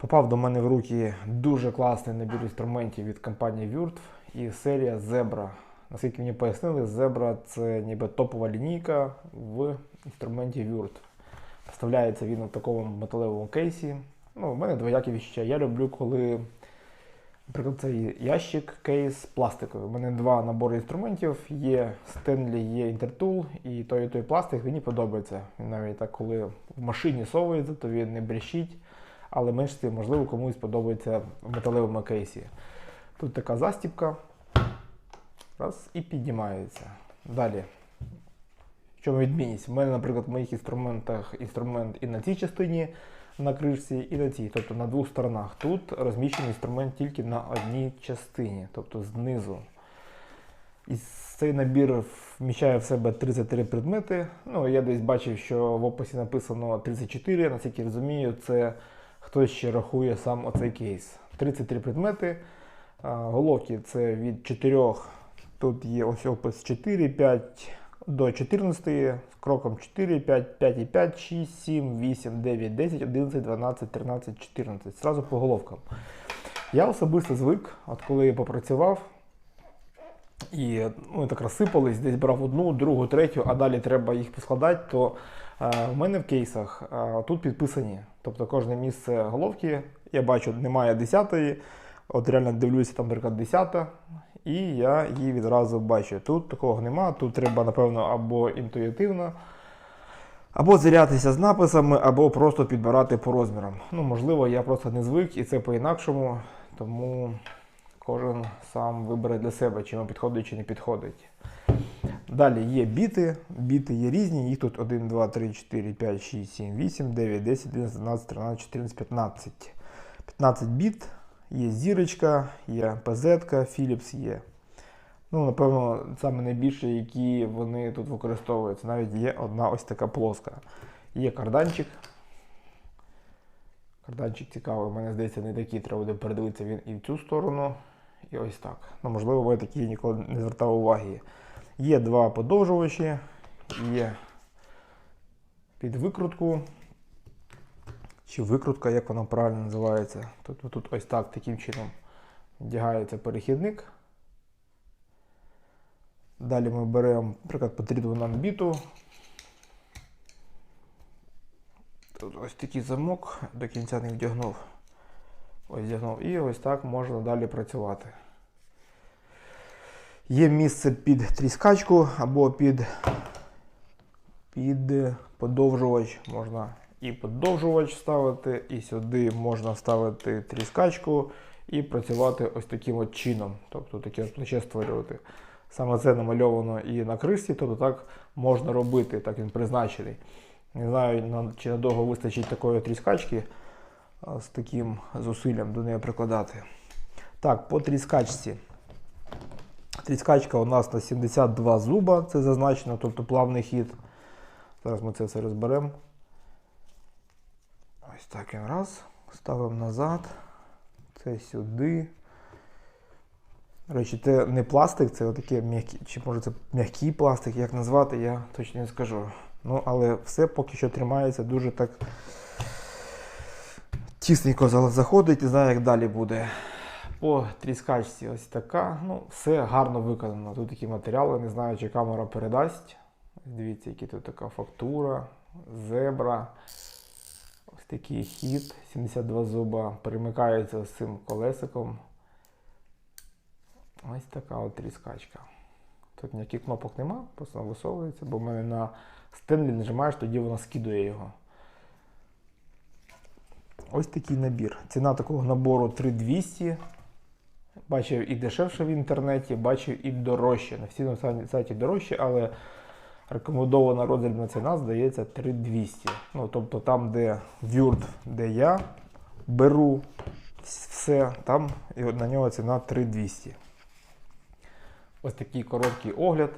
Попав до мене в руки дуже класний набір інструментів від компанії Wurtf і серія Zebra. Наскільки мені пояснили, Zebra це ніби топова лінійка в інструменті Wurtf. Вставляється він у такому металевому кейсі. Ну, у мене двоякі відчуття. Я люблю, коли, наприклад, цей ящик, кейс пластиковий. У мене два набори інструментів. Є Stanley, є Intertool, і той і той пластик мені подобається. Він навіть так, коли в машині совується, то він не брещить але менш можливо, комусь подобається в металевому кейсі. Тут така застіпка. Раз і піднімається. Далі. В чому відмінність? У мене, наприклад, в моїх інструментах інструмент і на цій частині на кришці, і на цій, тобто на двох сторонах. Тут розміщений інструмент тільки на одній частині, тобто знизу. І цей набір вміщає в себе 33 предмети. Ну, я десь бачив, що в описі написано 34, наскільки розумію, це хтось ще рахує сам оцей кейс. 33 предмети. Головки це від 4. Тут є ось опис 4, 5 до 14, з кроком 4, 5, 5 і 5, 6, 7, 8, 9, 10, 11, 12, 13, 14. Зразу по головкам. Я особисто звик, от коли я попрацював, і ну, так розсипались, десь брав одну, другу, третю, а далі треба їх поскладати, то е, в мене в кейсах е, тут підписані. Тобто кожне місце головки, я бачу, немає десятої. От реально дивлюся, там, наприклад, десята, і я її відразу бачу. Тут такого нема, тут треба, напевно, або інтуїтивно, або звірятися з написами, або просто підбирати по розмірам. Ну, можливо, я просто не звик і це по-інакшому, тому кожен сам вибере для себе, чи йому підходить, чи не підходить. Далі є біти. Біти є різні. Їх тут 1, 2, 3, 4, 5, 6, 7, 8, 9, 10, 11, 12, 13, 14, 15. 15 біт. Є зірочка, є ПЗ, Philips є. Ну, напевно, саме найбільше, які вони тут використовуються. Навіть є одна ось така плоска. Є карданчик. Карданчик цікавий, у мене здається, не такий, треба буде передивитися він і в цю сторону, і ось так. Ну, можливо, ви такі ніколи не звертав уваги. Є два подовжувачі, є під викрутку. Чи викрутка, як вона правильно називається. Тут, тут ось так таким чином вдягається перехідник. Далі ми беремо, наприклад, потрібну нам біту. Тут ось такий замок, до кінця не вдягнув. Ось вдягнув. І ось так можна далі працювати. Є місце під тріскачку або під, під подовжувач. Можна і подовжувач ставити, і сюди можна ставити тріскачку і працювати ось таким от чином. Тобто таке плече створювати. Саме це намальовано і на кришці, тобто так можна робити, так він призначений. Не знаю, чи надовго вистачить такої тріскачки з таким зусиллям до неї прикладати. Так, по тріскачці. Тріскачка у нас на 72 зуба, це зазначено, тобто плавний хід. Зараз ми це все розберемо. Ось так він раз. Ставимо назад. Це сюди. Речі, це не пластик, це отаке м'який, чи може це м'який пластик, як назвати, я точно не скажу. Ну, але все поки що тримається дуже так тісненько заходить, не знаю, як далі буде. По тріскачці ось така. Ну, все гарно виконано. Тут такі матеріали, не знаю, чи камера передасть. Дивіться, які тут така фактура, зебра. Ось такий хід, 72 зуба, перемикається з цим колесиком. Ось така от тріскачка. Тут ніяких кнопок нема, просто висовується, бо в мене на стенлі нажимаєш, тоді воно скидує його. Ось такий набір. Ціна такого набору 3200. Бачив і дешевше в інтернеті, бачив і дорожче. На всі сайті дорожче, але рекомендована роздрібна ціна, здається, 3200. Ну, тобто там, де Word, де я беру все, там і на нього ціна 3200. Ось такий короткий огляд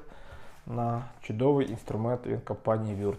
на чудовий інструмент від компанії Word.